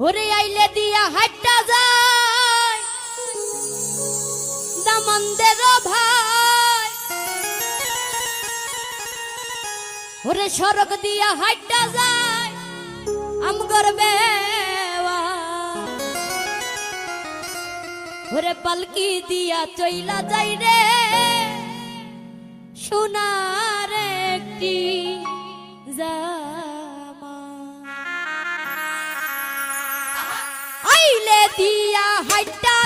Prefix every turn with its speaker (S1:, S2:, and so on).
S1: ওরে আইলে দিয়া হাইটা যায়। দামন্দের ভাই ওরে সড়ক দিয়া হাইটা যায়। আমগর বেওয়া। ওরে পালকি দিয়া চইলা যাই রে সোনার আইলে দিয়া হাইটা